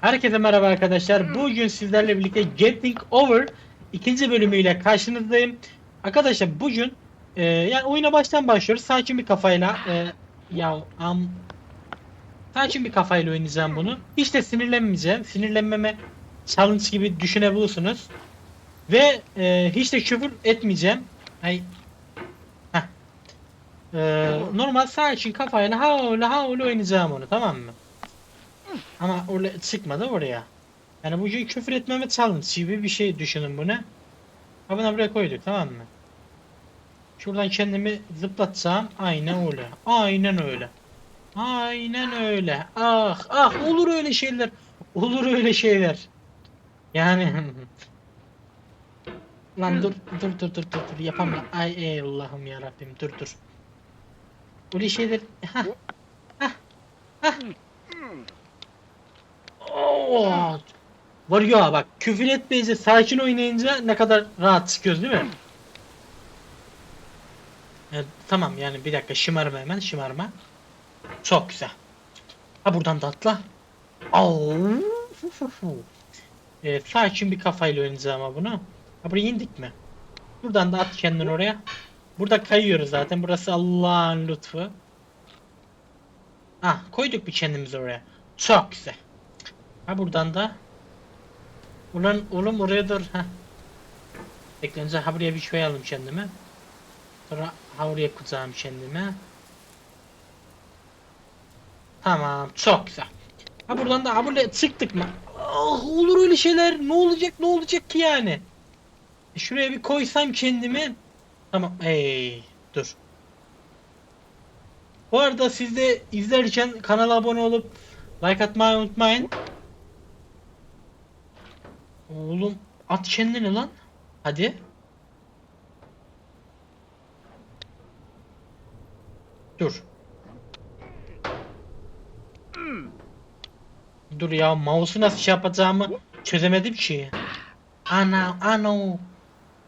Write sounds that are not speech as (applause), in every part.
Herkese merhaba arkadaşlar. Bugün sizlerle birlikte Getting Over ikinci bölümüyle karşınızdayım. Arkadaşlar bugün e, yani oyuna baştan başlıyoruz. Sakin bir kafayla e, ya am sakin bir kafayla oynayacağım bunu. Hiç de sinirlenmeyeceğim. Sinirlenmeme challenge gibi düşünebilirsiniz. Ve e, hiç de küfür etmeyeceğim. Ay. Heh. E, normal sakin kafayla havlu havlu oynayacağım onu tamam mı? Ama oraya çıkmadı oraya. Yani bugün küfür etmeme challenge gibi bir şey düşünün bunu. Ha bunu buraya koyduk tamam mı? Şuradan kendimi zıplatacağım. Aynen öyle. Aynen öyle. Aynen öyle. Ah ah olur öyle şeyler. Olur öyle şeyler. Yani (laughs) Lan dur dur dur dur dur dur yapamam. Ay ey Allah'ım ya Rabbim dur dur. Öyle şeyler ha ha ha Oo. Var ya bak küfür etmeyince sakin oynayınca ne kadar rahat çıkıyoruz değil mi? Evet, tamam yani bir dakika şımarma hemen şımarma. Çok güzel. Ha buradan da atla. Au. Evet, sakin bir kafayla oynayacağım ama bunu. Ha buraya indik mi? Buradan da at kendini oraya. Burada kayıyoruz zaten. Burası Allah'ın lütfu. Ah koyduk bir kendimizi oraya. Çok güzel. Ha buradan da. Ulan oğlum oraya dur. Ha. Bekle önce ha buraya bir şey alayım kendime. Sonra ha oraya kucağım kendime. Tamam çok güzel. Ha buradan da ha buraya çıktık mı? Ah olur öyle şeyler. Ne olacak ne olacak ki yani? E, şuraya bir koysam kendimi. Tamam. Ey dur. Bu arada siz de izlerken kanala abone olup like atmayı unutmayın. Oğlum at kendini lan. Hadi. Dur. Dur ya mouse'u nasıl şey yapacağımı çözemedim ki. Ana ana.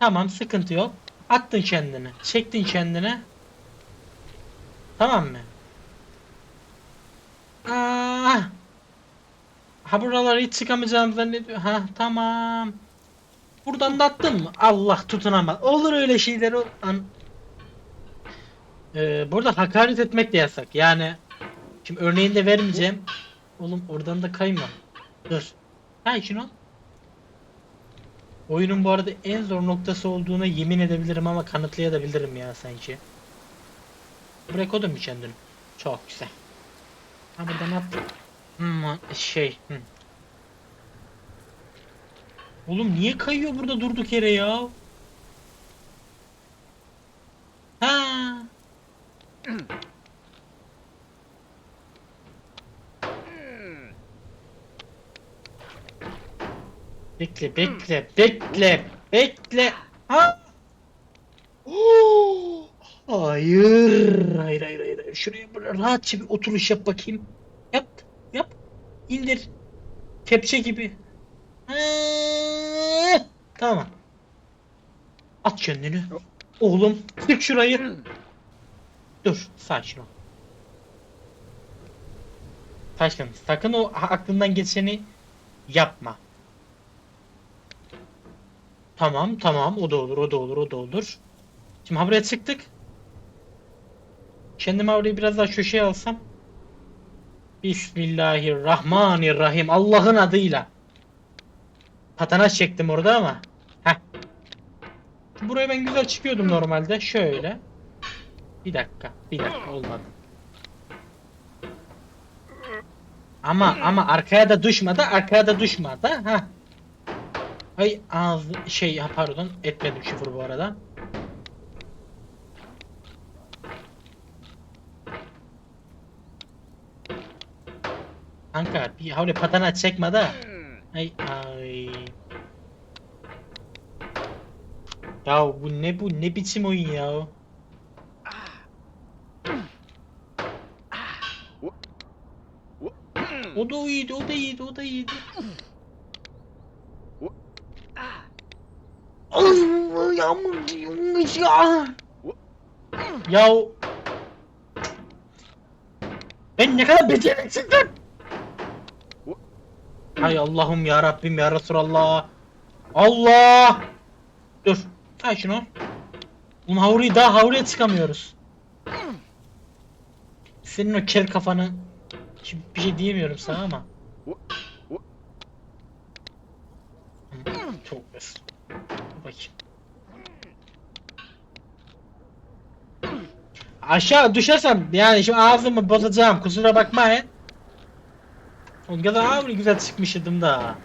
Tamam sıkıntı yok. Attın kendini. Çektin kendini. Tamam mı? Aa! Ha buralara hiç çıkamayacağım zannediyor. Ha tamam. Buradan da attın mı? Allah tutunamaz. Olur öyle şeyler. ol- An... Ee, burada hakaret etmek de yasak. Yani şimdi örneğini de vermeyeceğim. Oğlum oradan da kayma. Dur. Ha şunu. al. Oyunun bu arada en zor noktası olduğuna yemin edebilirim ama kanıtlayabilirim ya sanki. Buraya koydun mu kendini? Çok güzel. Ha burada ne yaptın? Hmm, şey. hmm. Oğlum niye kayıyor burada durduk yere ya? Ha. Bekle, bekle, bekle, bekle. Ha? Oo! Hayır, hayır, hayır, hayır. Şuraya böyle rahatça bir oturuş yap bakayım. İndir. Kepçe gibi. Tamam. At kendini. Oğlum, sık şurayı. Dur, sakin ol. Taşkın, sakın o aklından geçeni yapma. Tamam, tamam. O da olur, o da olur, o da olur. Şimdi buraya çıktık. Kendimi orayı biraz daha köşeye alsam. Bismillahirrahmanirrahim. Allah'ın adıyla. Patana çektim orada ama. Heh. Buraya ben güzel çıkıyordum normalde. Şöyle. Bir dakika. Bir dakika olmadı. Ama ama arkaya da düşmedi. Arkaya da düşmedi. Ha. Ay ağız şey pardon etmedim küfür bu arada. Kanka bir havle patana çekme de. Ay ay. Ya bu ne bu ne biçim oyun ya? O da iyiydi, o da iyiydi, o da iyiydi. Allah yağmur yağmış ya. Ya ben ne kadar beceriksizim. Hay Allah'ım ya Rabbim ya Resulallah. Allah! Dur. Hay şunu. Oğlum havluyu daha havluya çıkamıyoruz. Senin o kel kafanı Şimdi bir şey diyemiyorum sana ama. Çok bes. Bakayım. Aşağı düşersem yani şimdi ağzımı bozacağım kusura bakmayın. O kadar abi güzel çıkmışydım da.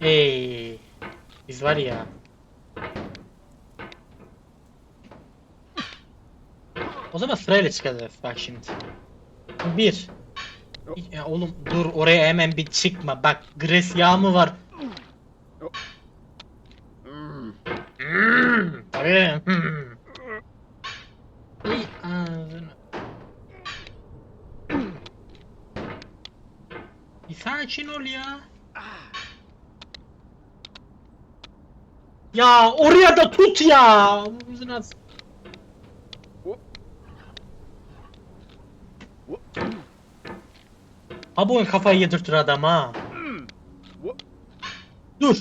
Ey, biz var ya. O zaman sırayla çıkacağız bak şimdi. Bir. Ya oğlum dur oraya hemen bir çıkma. Bak gres yağ mı var? Hmm, tabii. Hmm. Uy, ağzını. Bir sakin ol ya. Ya oraya da tut ya. Nasıl? Ha bu oyun kafayı yedirtir adam ha. Dur.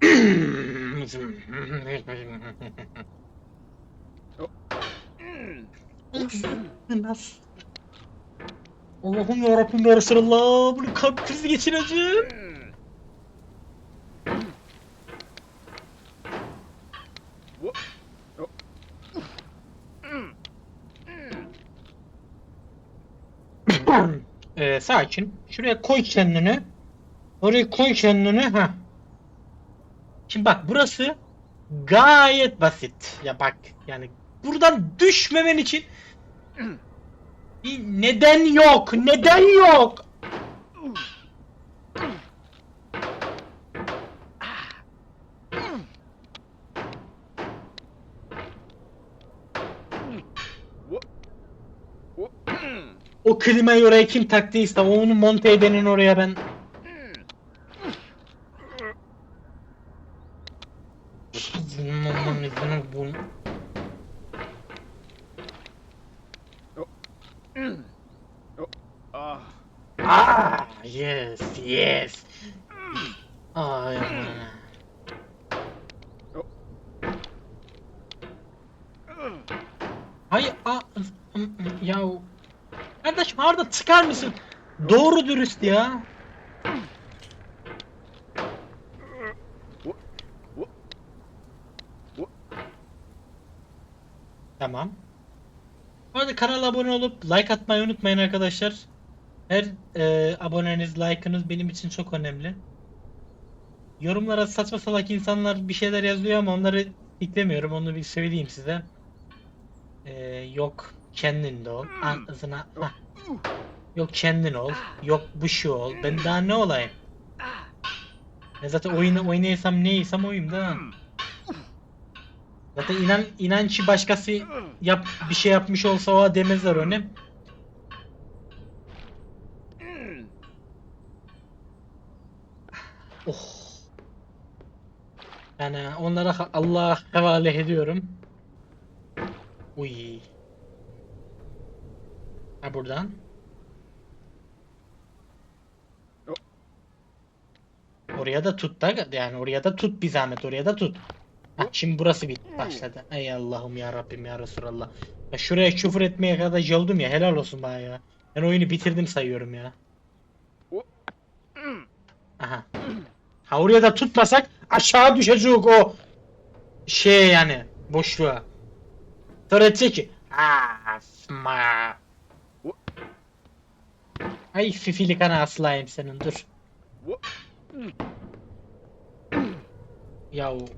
(clears throat) (clears throat) Nasıl? Allah'ım yarabbim ya Resulallah bunu kalp krizi geçireceğim. ee, sakin. Şuraya koy kendini. Oraya koy kendini. Ha. Şimdi bak burası gayet basit. Ya bak yani buradan düşmemen için bir neden yok. Neden yok. O klimayı oraya kim taktıysa onu monte edenin oraya ben Bunun izini bul. Ah, Ah, yes, yes. Ay aman. Hayır, a, ya Kardeşim arada çıkar mısın? Doğru dürüst ya. Tamam. Bu arada kanala abone olup like atmayı unutmayın arkadaşlar. Her e, aboneniz, like'ınız benim için çok önemli. Yorumlara saçma salak insanlar bir şeyler yazıyor ama onları diklemiyorum. Onu bir söyleyeyim size. E, yok kendin de ol. Ağzına. hah. Yok kendin ol. Yok bu şu ol. Ben daha ne olayım? Ben zaten oyunu oynaysam neysem oyum da. Zaten inan inançı başkası yap bir şey yapmış olsa o demezler onu. Oh. Yani onlara ha- Allah'a havale ediyorum. Uy. Ha buradan. Oraya da tut da yani oraya da tut bir zahmet oraya da tut. Ha, şimdi burası bit başladı. Ey Allah'ım ya Rabbim ya Resulallah. Ya şuraya küfür etmeye kadar yoldum ya helal olsun bana ya. Ben oyunu bitirdim sayıyorum ya. Aha. Ha oraya da tutmasak aşağı düşecek o şey yani boşluğa. Ki asma. Ay fifili kana aslayım senin dur. Yahu.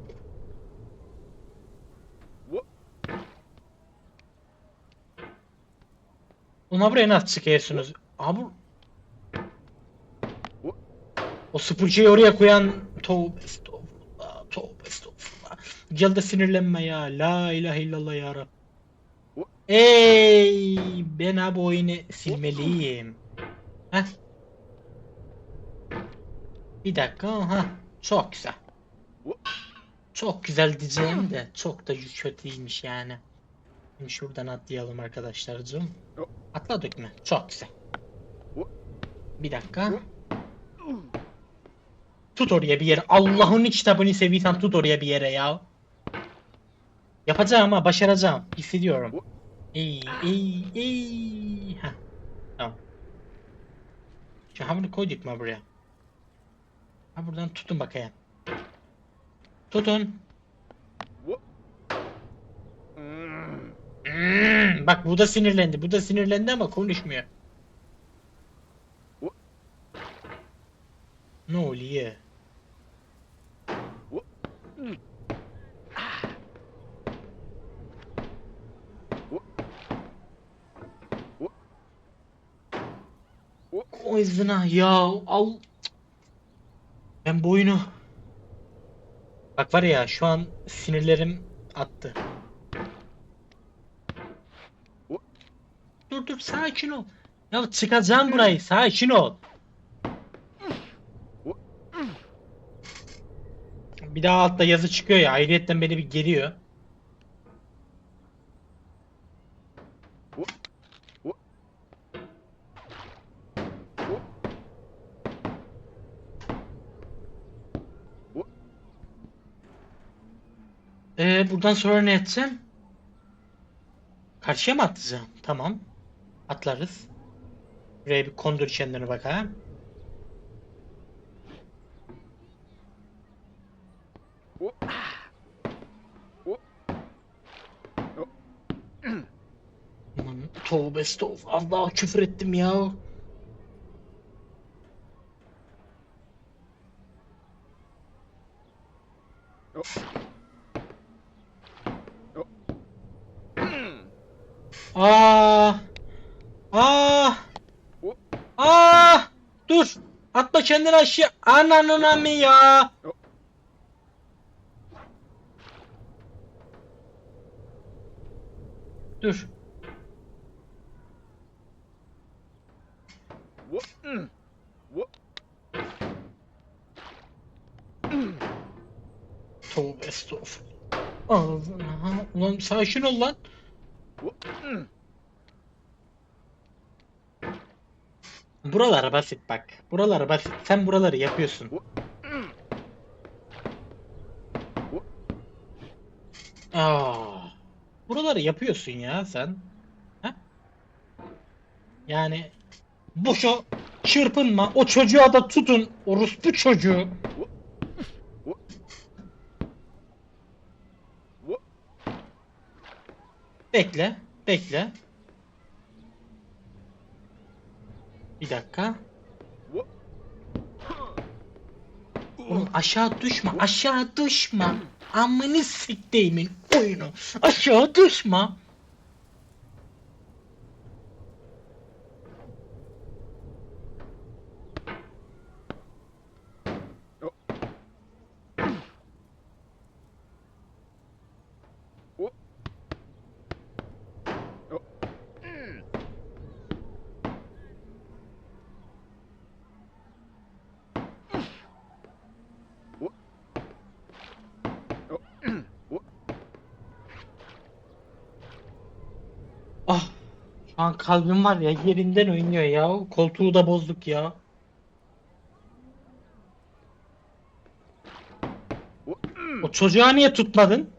Ona buraya nasıl çıkıyorsunuz? Abi o süpürgeyi oraya koyan tövbe estağfurullah tövbe estağfurullah. Gel de sinirlenme ya. La ilahe illallah ya Rab. Ey ben abi oyunu silmeliyim. Heh. Bir dakika. Ha, çok güzel. Çok güzel diyeceğim de çok da kötüymüş yani. Şimdi şuradan atlayalım arkadaşlarcığım. Atladık mı? Çok güzel. Bir dakika. Tut oraya bir yere. Allah'ın kitabını seviysen tut oraya bir yere ya. Yapacağım ha başaracağım. Hissediyorum. İyi iyi iyi. Heh. Tamam. Şu hamuru koyduk mu buraya? Ha buradan tutun bakayım. Tutun. Hmm, bak bu da sinirlendi. Bu da sinirlendi ama konuşmuyor. Ne oluyor? Koy zına ya al. Ben bu oyunu... Bak var ya şu an sinirlerim attı. Dur dur sakin ol. Ya çıkacağım burayı sakin ol. Bir daha altta yazı çıkıyor ya ayrıyetten beni bir geriyor. Ee, buradan sonra ne edeceğim? Karşıya mı atlayacağım? Tamam. Atlarız. Buraya bir kondur kendine bakalım. Aman tövbe estağfurullah. Allah küfür ettim ya. Aa! Aa! Aa! Dur. Atma kendini aşağı. Ananın amı ya. Dur. Tövbe estağfurullah. Ağzına. Ulan sakin ol lan. Buralar basit bak. Buralar basit. Sen buraları yapıyorsun. Aa, buraları yapıyorsun ya sen. Ha? Yani boşa çırpınma. O çocuğa da tutun. Orospu çocuğu. Bekle. Bekle. Bir dakika. Oğlum aşağı düşme. Aşağı düşme. Amını siktiğimin oyunu. Aşağı düşme. Ah. Şu an kalbim var ya yerinden oynuyor ya. Koltuğu da bozduk ya. O çocuğa niye tutmadın?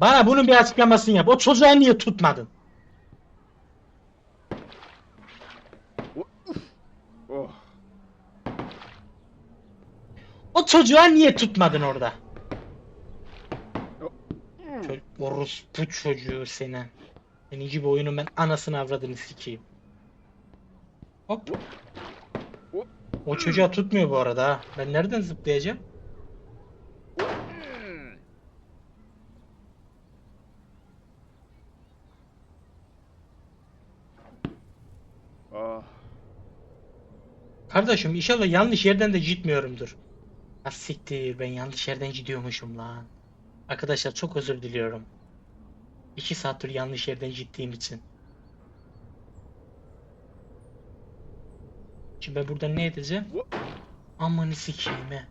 Bana bunun bir açıklamasını yap. O çocuğa niye tutmadın? O çocuğa niye tutmadın orada? Orospu çocuğu seni. Senin gibi oyunun ben anasını avradını sikeyim. Hop. O çocuğa tutmuyor bu arada ha. Ben nereden zıplayacağım? Ah. Kardeşim inşallah yanlış yerden de gitmiyorumdur. Ha siktir ben yanlış yerden gidiyormuşum lan. Arkadaşlar çok özür diliyorum. 2 saattir yanlış yerden gittiğim için. Şimdi ben burada ne edeceğim? Amanı sikeyim he.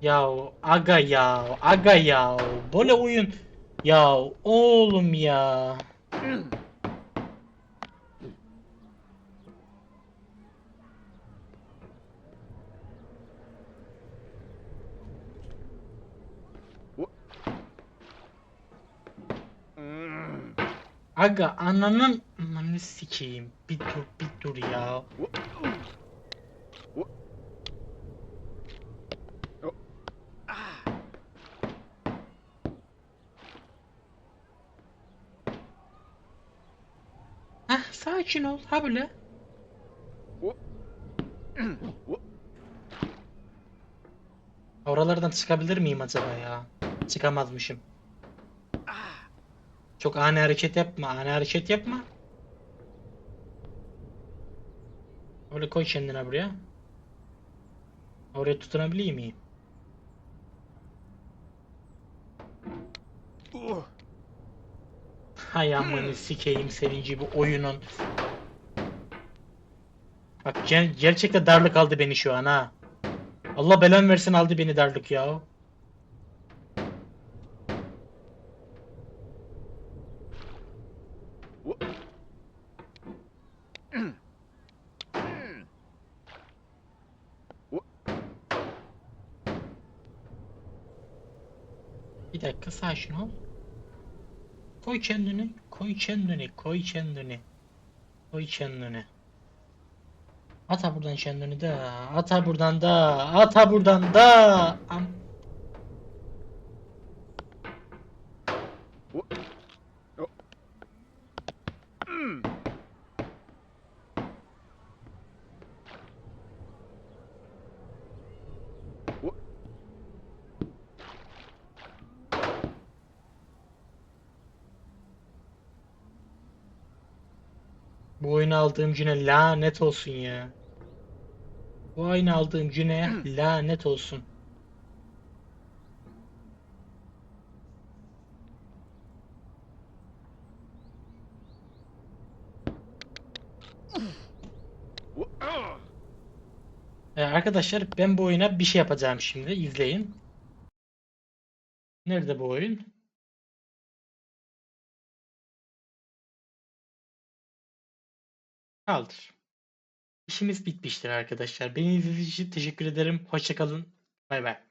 Ya aga ya aga ya böyle oyun ya oğlum ya Hmm. Aga ananın ananı sikeyim bir dur bir dur ya Heh sakin ol ha böyle Oralardan çıkabilir miyim acaba ya? Çıkamazmışım. Çok ani hareket yapma, ani hareket yapma. Öyle koy kendine buraya. Oraya tutunabileyim miyim? Uh. Hay amanı sikeyim seninci bu oyunun. Bak ger- gerçekten darlık aldı beni şu an ha. Allah belan versin aldı beni darlık ya. Bir dakika sakin ol. Koy kendini, koy kendini, koy kendini. Koy kendini. Ata buradan kendini de, ata buradan da, ata buradan da. Am Bu oyunu aldığım güne lanet olsun ya. Bu oyunu aldığım güne (clears throat) lanet olsun. Ee, arkadaşlar ben bu oyuna bir şey yapacağım şimdi. izleyin. Nerede bu oyun? Kaldır. İşimiz bitmiştir arkadaşlar. Beni izlediğiniz için teşekkür ederim. Hoşça kalın. Bay bay.